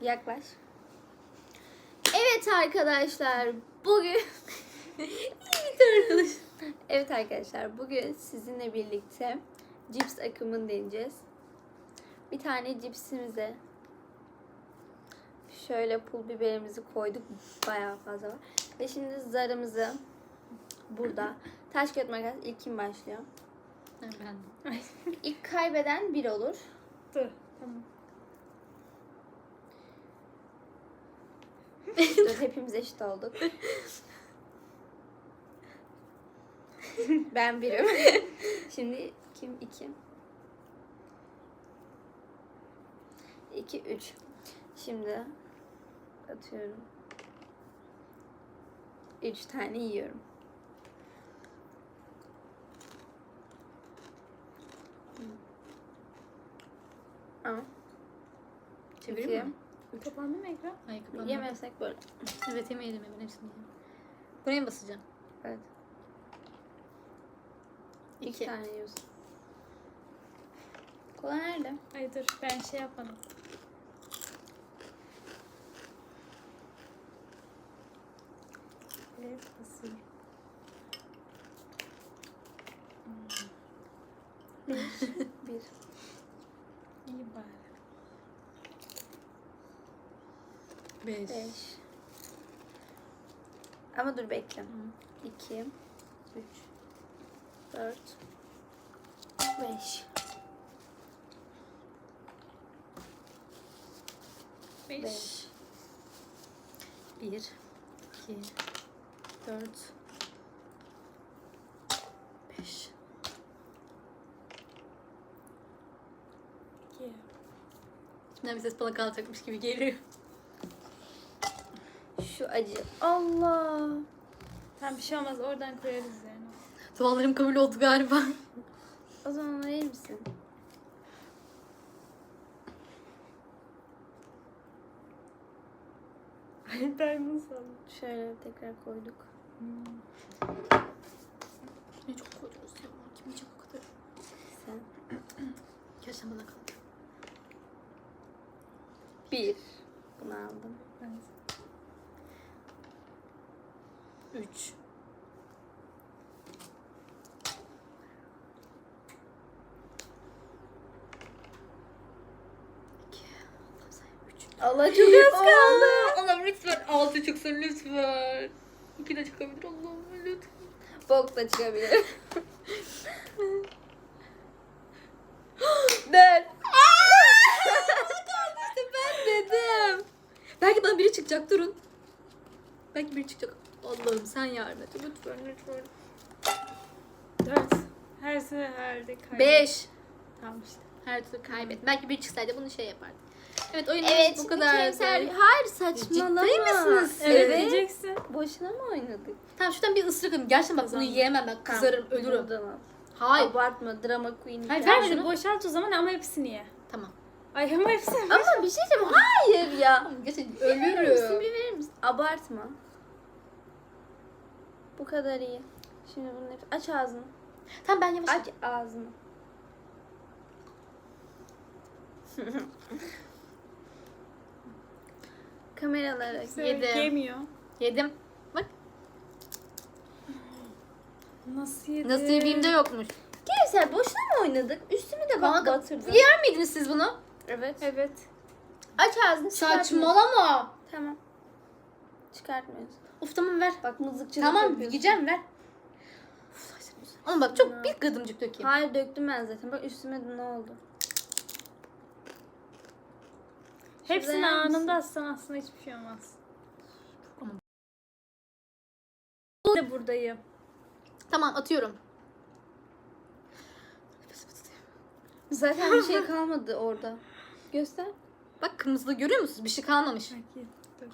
Yaklaş. Evet arkadaşlar bugün. Evet arkadaşlar bugün sizinle birlikte cips akımını deneyeceğiz. Bir tane cipsimize şöyle pul biberimizi koyduk. Bayağı fazla var. Ve şimdi zarımızı burada. Taş kağıt makas ilk kim başlıyor? Ben. İlk kaybeden bir olur. Dur. Tamam. Dur, hepimiz eşit olduk. ben birim. Şimdi kim? iki? İki, üç. Şimdi atıyorum. Üç tane yiyorum. Aa, Çevireyim mi? Kapandı mı ekran? Ay kapandı. Yemezsek böyle. Evet yemeyelim ben hepsini yiyeyim. Buraya mı basacağım? Evet. İki, İki. tane yiyorsun. Kola nerede? Ay dur ben şey yapmadım. Evet basıyorum. Bir. İyi bari. Beş. Beş. Ama dur bekle. İki. Üç. Dört. Beş. Beş. Beş. Bir. iki, Dört. Beş. İki. İçimden bir ses bana kalacakmış gibi geliyor şu acı. Allah. Tam bir şey olmaz. Oradan koyarız yani. Dualarım kabul oldu galiba. O zaman verir misin? Diamond sallı. Şöyle tekrar koyduk. Hmm. Ne çok koyuyoruz ya. Kim yiyecek o kadar? Sen. Keşke bana kaldı. Bir. Bunu aldım. Evet. 3 Allah çok az kaldı. Allah'ım lütfen 6 çıksın lütfen. 2 de çıkabilir Allah'ım lütfen. Bok da çıkabilir. ben. ben dedim. Belki bana biri çıkacak durun. Belki biri çıkacak. Allah'ım sen yardım et lütfen lütfen. Dört. Her seferde kaybettim. Beş. Tamam işte. Her türlü kaybet. Belki biri çıksaydı bunu şey yapardı. Evet oyunumuz Evet bu kadar. Hayır saçmalama. Ciddi misiniz? Evet, Evet. diyeceksin. Boşuna mı oynadık? Tamam şuradan bir ısırık alayım. Gerçekten bak bunu Tamam. yiyemem ben kızarım Tamam, ölürüm. buradan al. Hayır. Abartma drama queen. Hayır, ver şunu. Boşalt o zaman ama hepsini ye. Tamam. Ay ama hepsini. Ama bir şey diyeceğim. Hayır ya. Gerçekten Verir misin? ölürüm. Bir verir misin? Abartma. Bu kadar iyi. Şimdi bunu hep... aç ağzını. Tamam ben yavaş. Aç ağzını. Kameralara Yedim. Yemiyor. Yedim. Bak Nasıl yedi? nasıl yediğimde yokmuş. Kevser boşuna mı oynadık? Üstümü de bak batırdın. Yer miydiniz siz bunu? Evet. Evet. Aç ağzını çıkartma. Saçmalama. Tamam. Çıkartmıyoruz. Of tamam ver. Bak mızıkçılık Tamam yapıyorsun. yiyeceğim ver. Uf, saçma sapan. Ama bak çok bir gıdımcık dökeyim. Hayır döktüm ben zaten. Bak üstüme de ne oldu? Hepsini anında atsan aslında hiçbir şey olmaz. Ben de buradayım. Tamam atıyorum. Zaten bir şey kalmadı orada. Göster. Bak kırmızılı görüyor musunuz? Bir şey kalmamış. Dur.